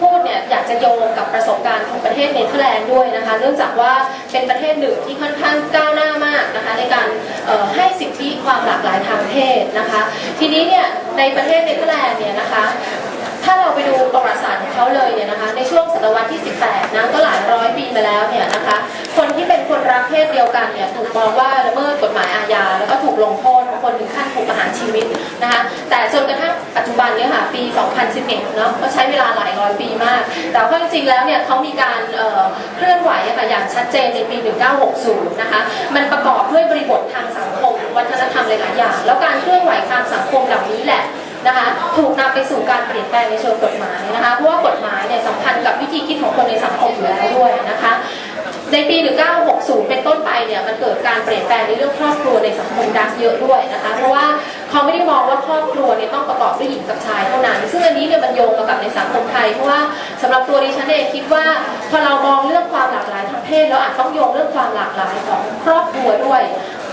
พูดเนี่ยอยากจะโยงกับประสบการณ์ของประเทศเนเธอร์แลนด์ด้วยนะคะ เนื่องจากว่าเป็นประเทศหนึ่งที่ค่อนข้างก้าวหน้ามากนะคะในการให้สิทธิความหลากหลายทางเพศนะคะ ทีนี้เนี่ยในประเทศเนเธอร์แลนด์เนี่ยนะคะถ้าเราไปดูประวัติศาสตร์ของเขาเลยเนี่ยนะคะในช่วงศตวรรษที่ 18นะก็หลายร้อยปีมาแล้วเนี่ยนะคะ ที่เป็นคนรักเพศเดียวกันเนี่ยถูกมองว่าละเมิดกฎหมายอาญาแล้วก็ถูกลงโทษบางคนถึงขั้นถูกประหารชีวิตนะคะแต่จนกระทั่งปัจจุบันเนี่ยค่ะปี 2011 เนาะก็ใช้เวลาหลายร้อยปีมาก แต่ว่าจริงๆแล้วเนี่ยเขามีการเเคลื่อนไหวอะค่อย่างชัดเจนในปี 1960 นะคะมันประกอบด้วยบริบททางสังคม วัฒนธรรมหลายๆอย่าง แล้วการเคลื่อนไหวทางสังคมเหล่านี้แหละนะคะถูกนำไปสู่การเปลี่ยนแปลงในเชิงกฎหมายนะคะเพราะว่ากฎหมายเนี่ยสำคัญกับ ปี 1960 เป็นต้นไปเนี่ยมันเกิดการเปลี่ยนแปลงในเรื่องครอบครัวในสังคมดัชเยอะด้วยนะคะเพราะว่าเขาไม่ได้มองว่าครอบครัวเนี่ยต้องประกอบด้วยหญิงกับชายเท่านั้น ซึ่งอันนี้เนี่ยมันโยงมากับในสังคมไทยเพราะว่าสำหรับตัวดิฉันเองคิดว่าพอเรามองเรื่องความหลากหลายทางเพศเราอาจต้องโยงเรื่องความหลากหลายของครอบครัวด้วย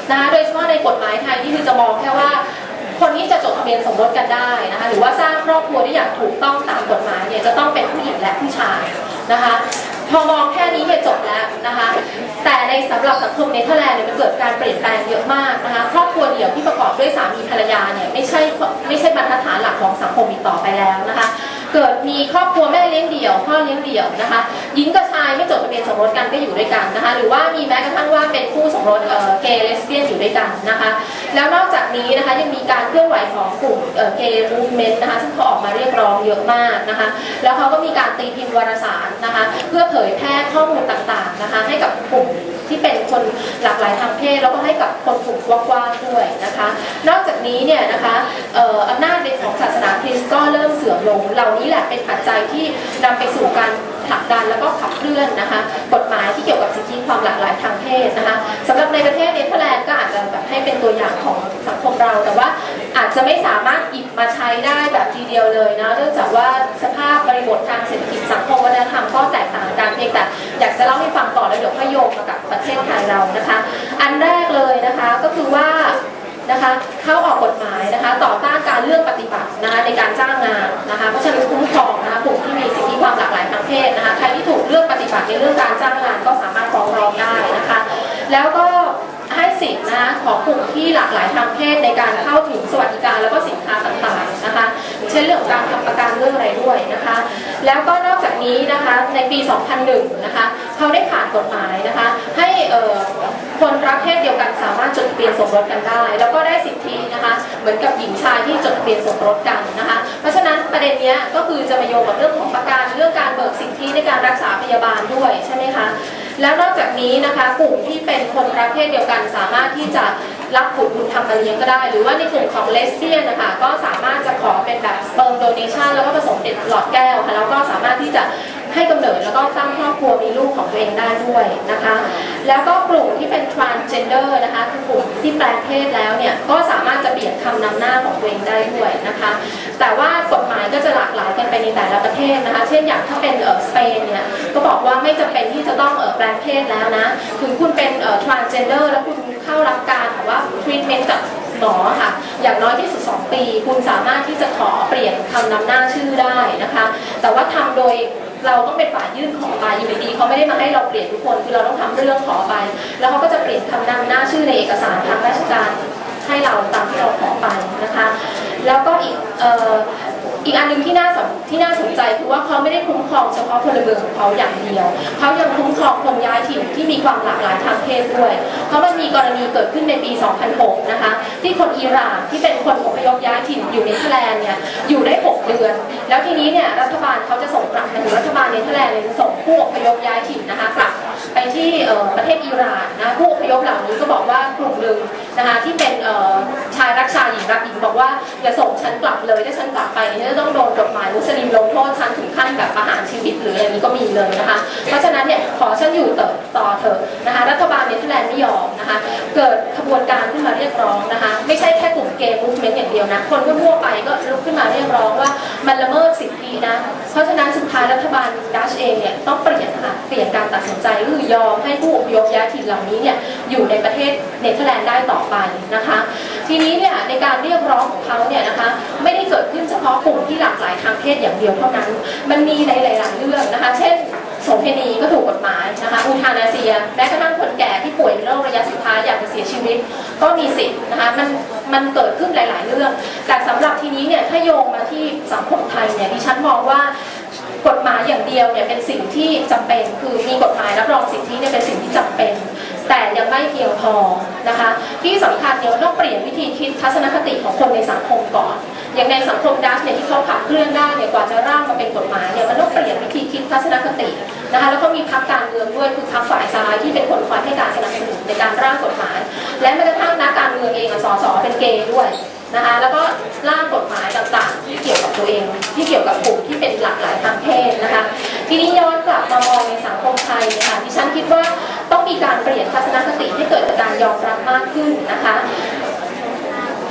นะคะโดยเฉพาะในกฎหมายไทยนี่คือจะมองแค่ว่าคนที่จะจดทะเบียนสมรสกันได้นะคะหรือว่าสร้างครอบครัวที่อย่างถูกต้องตามกฎหมายเนี่ยจะต้องเป็นผู้หญิงและผู้ชายนะคะ พอมองแค่นี้เนี่ยจบแล้วนะคะ แต่ในสำหรับสังคมเนเธอร์แลนด์เนี่ยมันเกิดการเปลี่ยนแปลงเยอะมากนะคะครอบครัวเดี่ยวที่ประกอบด้วยสามีภรรยาเนี่ยไม่ใช่ไม่ใช่บรรทัดฐานหลักของสังคมอีกต่อไปแล้วนะคะ เกิดมีครอบครัวแม่เลี้ยงเดี่ยวพ่อเลี้ยงเดี่ยวนะคะหญิงกับ ไม่จดทะเบียนสมรสกันก็อยู่ด้วยกันนะคะ หรือว่ามีแม้กระทั่งว่าเป็นคู่สมรสเกย์เลสเบี้ยนอยู่ด้วยกันนะคะ แล้วนอกจากนี้นะคะยังมีการเคลื่อนไหวของกลุ่มเกย์มูฟเมนต์นะคะซึ่งเขาออกมาเรียกร้องเยอะมากนะคะ แล้วเขาก็มีการตีพิมพ์วารสารนะคะ เพื่อเผยแพร่ข้อมูลต่างๆนะคะ ให้กับกลุ่ม ที่เป็นคนหลากหลายทางเพศแล้วก็ให้กับคนกลุ่มกว้างๆด้วยนะคะ นอกจากนี้เนี่ยนะคะอำนาจในของศาสนาคริสต์ก็เริ่มเสื่อมลง เหล่านี้แหละเป็นปัจจัยที่นำไปสู่การผลักดันแล้วก็ขับเคลื่อนนะคะ กฎหมายที่เกี่ยวกับ ความหลากหลายทางเพศนะคะสำหรับในประเทศเนเธอร์แลนด์ก็อาจจะแบบให้เป็นตัวอย่างของสังคมเรา แต่ว่าอาจจะไม่สามารถหยิบมาใช้ได้แบบทีเดียวเลยนะเนื่องจากว่าสภาพบริบททางเศรษฐกิจสังคมวัฒนธรรมก็แตกต่างกันเพียงแต่อยากจะเล่าให้ฟังก่อนแล้วเดี๋ยวค่อยโยงมากับประเทศไทยเรานะคะ อันแรกเลยนะคะก็คือว่านะคะเข้าออกกฎหมายนะคะต่อต้านการเลือกปฏิบัตินะคะในการจ้างงานนะคะเพราะฉะนั้นคุ้มครองนะคะกลุ่มที่มีสิทธิความหลากหลายทางเพศนะคะใครที่ถูกเลือกปฏิบัติในเรื่องการจ้างงานก็สามารถ แล้วก็ให้สิทธินะของกลุ่มที่หลากหลายทางเพศในการเข้าถึงสวัสดิการแล้วก็สินค้าต่างๆนะคะ เช่นเรื่องการทำประกันเรื่องอะไรด้วยนะคะ แล้วก็นอกจากนี้นะคะในปี 2001 นะคะเขาได้ผ่านกฎหมายนะคะ ให้คนรักเพศเดียวกันสามารถจดทะเบียนสมรสกันได้ แล้วก็ได้สิทธินะคะเหมือนกับหญิงชายที่จดทะเบียนสมรสกันนะคะ เพราะฉะนั้นประเด็นนี้ก็คือจะมาโยงกับเรื่องของประกันเรื่องการเบิกสิทธิในการรักษาพยาบาลด้วยใช่ไหมคะ แล้วนอกจากนี้นะคะกลุ่มที่เป็นคนรักเพศเดียวกัน สามารถที่จะรับบุตรบุญธรรมมาเลี้ยงก็ได้ หรือว่าในกลุ่มของเลสเบี้ยนนะคะก็สามารถจะขอเป็นแบบสเปิร์มโดเนชันแล้วก็ผสมเด็นหลอดแก้วค่ะแล้วก็สามารถที่จะ ให้กำเนิดแล้วก็ตั้งครอบครัวมีลูกของตัวเองได้ด้วยนะคะ แล้วก็กลุ่มที่เป็น transgender นะคะคือกลุ่มที่แปลงเพศแล้วเนี่ยก็สามารถจะเปลี่ยนคำนำหน้าของตัวเองได้ด้วยนะคะ แต่ว่ากฎหมายก็จะหลากหลายกันไปในแต่ละประเทศนะคะ เช่นอย่างถ้าเป็นเออสเปนเนี่ยก็บอกว่าไม่จำเป็นที่จะต้องเออแปลงเพศแล้วนะถึงคุณเป็นเออ transgender แล้วคุณเข้ารับการแบบว่า treatment จากหมอค่ะอย่างน้อยที่สุด 2 ปี คุณสามารถที่จะขอเปลี่ยนคำนำหน้าชื่อได้นะคะ แต่ว่าทำโดย เราต้องเป็นฝ่ายยื่นขอไปอยู่ดีเขาไม่ได้มาให้เราเปลี่ยนทุกคน คือเราต้องทำเรื่องขอไป แล้วเขาก็จะเปลี่ยนคำนำหน้าชื่อในเอกสารทางราชการให้เราตามที่เราขอไปนะคะ แล้วก็อีกเอีกอันหนึ่งที่น่าสนที่น่าสนใจคือว่าเขาไม่ได้คุ้มครองเฉพาะพลเมืองของเขาอย่างเดียว เขายังคุ้มครองคนย้ายถิ่นที่มีความหลากหลายทางเพศด้วย เพราะมันมีกรณีเกิดขึ้นในปี 2006 นะคะ ที่คนอิหร่านที่เป็นคนอพยพย้ายถิ่นอยู่ในเนเธอร์แลนเนี่ยอยู่ได้ 6 เดือน แล้วทีนี้เนี่ยรัฐบาลเขาจะส่งกลับหมาถึงรัฐบาลเนเธอร์แลนเนียจะส่งผู้อพยพย้ายถิ่นนะคะกลับไปที่ประเทศอิหร่านนะผู้อพยพเหล่านี้ก็บอกว่ากลุ่มหนึ่งนะคะที่เป็นชายรักชายหญิงรักหญิงบ ว่าอย่าส่งฉันกลับเลยถ้าฉันกลับไปเนี่ยจะต้องโดนกฎหมายมุสลิมลงโทษฉันถึงขั้นแบบประหารชีวิตหรืออะไรนี้ก็มีเลยนะคะ เพราะฉะนั้นเนี่ยขอฉันอยู่ต่อต่อเถอะนะคะรัฐบาลเนเธอร์แลนด์ไม่ยอมนะคะ เกิดขบวนการขึ้นมาเรียกร้องนะคะ ไม่ใช่แค่กลุ่มเกย์มูฟเมนต์อย่างเดียวนะคนทั่วไปก็ลุกขึ้นมาเรียกร้องว่ามันละเมิดสิทธินะเพราะฉะนั้นสุดท้ายรัฐบาลดัชเองเนี่ยต้องเปลี่ยนค่ะเปลี่ยนการตัดสินใจก็คือยอมให้ผู้อพยพย้ายถิ่นเหล่านี้เนี่ยอยู่ในประเทศเนเธอร์แลนด์ได้ต่อไปนะคะ ทีนี้เนี่ยในการเรียกร้องของเขาเนี่ยนะคะไม่ได้เกิดขึ้นเฉพาะกลุ่มที่หลากหลายทางเพศอย่างเดียวเท่านั้น มันมีในหลายๆเรื่องนะคะ เช่นโสเภณีก็ถูกกฎหมายนะคะอูทานาเซียแม้กระทั่งคนแก่ที่ป่วยเป็นโรคระยะสุดท้ายอยากจะเสียชีวิต ก็มีสิทธิ์นะคะมันมันเกิดขึ้นหลาย ๆ เรื่อง แต่สำหรับทีนี้เนี่ยถ้าโยงมาที่สังคมไทยเนี่ยดิฉันมองว่ากฎหมายอย่างเดียวเนี่ยเป็นสิ่งที่จำเป็น คือมีกฎหมายรับรองสิทธิเนี่ยเป็นสิ่งที่จำเป็น แต่ยังไม่เพียงพอนะคะ ที่สำคัญเนี่ยต้องเปลี่ยนวิธีคิดทัศนคติของคนในสังคมก่อน อย่างในสังคมดัชเนี่ยที่เขาขับเคลื่อนได้เนี่ยกว่าจะร่างมาเป็นกฎหมายเนี่ยมันต้องเปลี่ยนวิธีคิดทัศนคตินะคะแล้วก็มีพรรคการเมืองด้วยคือพรรคฝ่ายซ้ายที่เป็นคนคอยให้การสนับสนุนในการร่างกฎหมาย และแม้กระทั่งนักการเมืองเองอสสเป็นเกย์ด้วยนะคะแล้วก็ร่างกฎหมายต่างๆ ที่เกี่ยวกับตัวเอง ที่เกี่ยวกับกลุ่มที่เป็นหลากหลายทางเพศนะคะ ทีนี้ย้อนกลับมามองในสังคมไทยนี่ยค่ะดิฉันคิดว่า ต้องมีการเปลี่ยนทัศนคติให้เกิดการยอมรับมากขึ้นนะคะ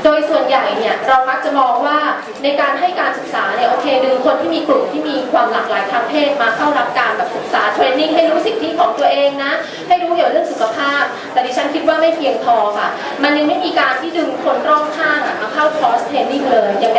โดยส่วนใหญ่เนี่ยเรามักจะมองว่าในการให้การศึกษาเนี่ยโอเคดึงคนที่มีกลุ่มที่มีความหลากหลายทางเพศมาเข้ารับการแบบศึกษาเทรนนิ่งให้รู้สิทธิของตัวเองนะ ให้รู้เกี่ยวกับเรื่องสุขภาพ แต่ดิฉันคิดว่าไม่เพียงพอค่ะ มันยังไม่มีการที่ดึงคนรอบข้างมาเข้าคอร์สเทรนนิ่งเลยอย่างใน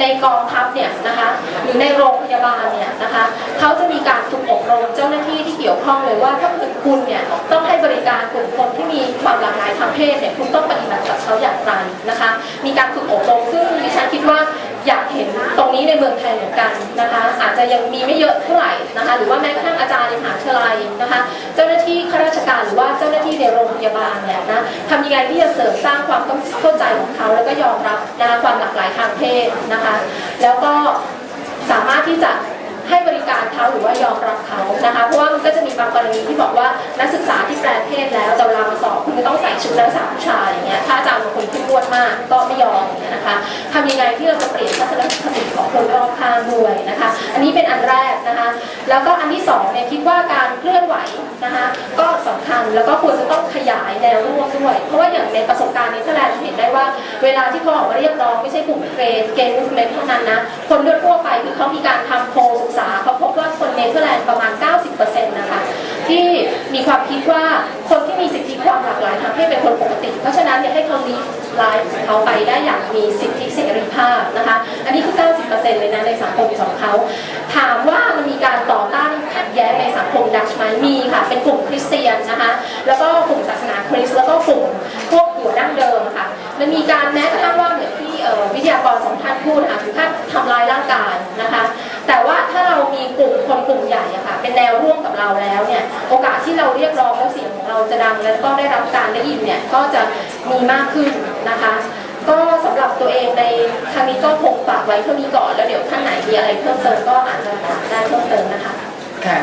ในกองทัพเนี่ยนะคะหรือในโรงพยาบาลเนี่ยนะคะเขาจะมีการฝึกอบรมเจ้าหน้าที่ที่เกี่ยวข้องเลยว่าถ้าเกิดคุณเนี่ยต้องให้บริการกลุ่มคนที่มีความหลากหลายทางเพศเนี่ยคุณต้องปฏิบัติกับเขาอย่างไรนะคะ มีการฝึกอบรมซึ่งดิฉันคิดว่า อยากเห็นตรงนี้ในเมืองไทยเหมือนกันนะคะ อาจจะยังมีไม่เยอะเท่าไหร่นะคะ หรือว่าแม้กระทั่งอาจารย์ในมหาวิทยาลัยนะคะ เจ้าหน้าที่ข้าราชการหรือว่าเจ้าหน้าที่ในโรงพยาบาลเนี่ยนะทำยังไงที่จะเสริมสร้างความเข้าใจของเขา แล้วก็ยอมรับนะคะความหลากหลายทางเพศนะคะ แล้วก็สามารถที่จะให้บริการเขาหรือว่ายอมรับเขานะคะ เพราะว่ามันก็จะมีบางกรณีที่บอกว่านักศึกษาที่แปลเพศแล้วแต่เวลามาสอบคุณจะต้องใส่ชุดนักศึกษาผู้ชายอย่างเงี้ยถ้าอาจารย์บางคนเข้มงวดมากก็ไม่ยอมอย่างเงี้ยนะคะ ทำยังไงที่เราจะเปลี่ยนทัศนคติของคนรอบข้างด้วยนะคะ อันนี้เป็นอันแรกนะคะ แล้วก็อันที่สองเนี่ยคิดว่าการเคลื่อนไหวนะคะก็สำคัญแล้วก็ควรจะต้องขยายแนวร่วมด้วย เพราะว่าอย่างในประสบการณ์ในเทแลนด์เห็นได้ว่า เวลาที่เขาออกมาเรียกร้องไม่ใช่กลุ่มเกรนเกนมูฟเมนเท่านั้นนะคนทั่วไปคือเขามีการทำโพลศึกษาเขาพบว่าคนเนเธอร์แลนด์ประมาณ 90%นะคะที่มีความคิดว่าคนที่มีสิทธิความหลากหลายทางเพศเป็นคนปกติ เพราะฉะนั้นเนี่ยให้เขาลี ไลฟ์ของเขาไปได้อย่างมีสิทธิเสรีภาพนะคะ อันนี้คือ 90%เลยนะในสังคมของเขา ถามว่ามันมีการต่อต้านขัดแย้งในสังคมดัชไหมมีค่ะ เป็นกลุ่มคริสเตียนนะคะ แล้วก็กลุ่มศาสนาคริสต์แล้วก็กลุ่มพวกหัวดั้งเดิมค่ะ มันมีการแม้กระทั่งว่าเหมือนที่วิทยากรสองท่านพูดนะคะถึงขั้นทำลายร่างกายนะคะ แต่ว่าถ้าเรามีกลุ่มคนกลุ่มใหญ่อะค่ะ เป็นแนวร่วมกับเราแล้วเนี่ย โอกาสที่เราเรียกร้องแล้วเสียงของเราจะดัง และก็ได้รับการได้ยินเนี่ย ก็จะมีมากขึ้น นะคะ ก็สำหรับตัวเองในครั้งนี้ก็คงฝากไว้เท่านี้ก่อน แล้วเดี๋ยวท่านไหนมีอะไรเพิ่มเติมก็อาจจะถามได้เพิ่มเติมนะคะ ค่ะ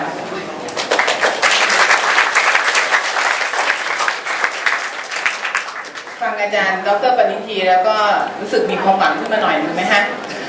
ฟังอาจารย์ ดรปณิธีแล้วก็รู้สึกมีความหวังขึ้นมาหน่อยนึงไหมฮะ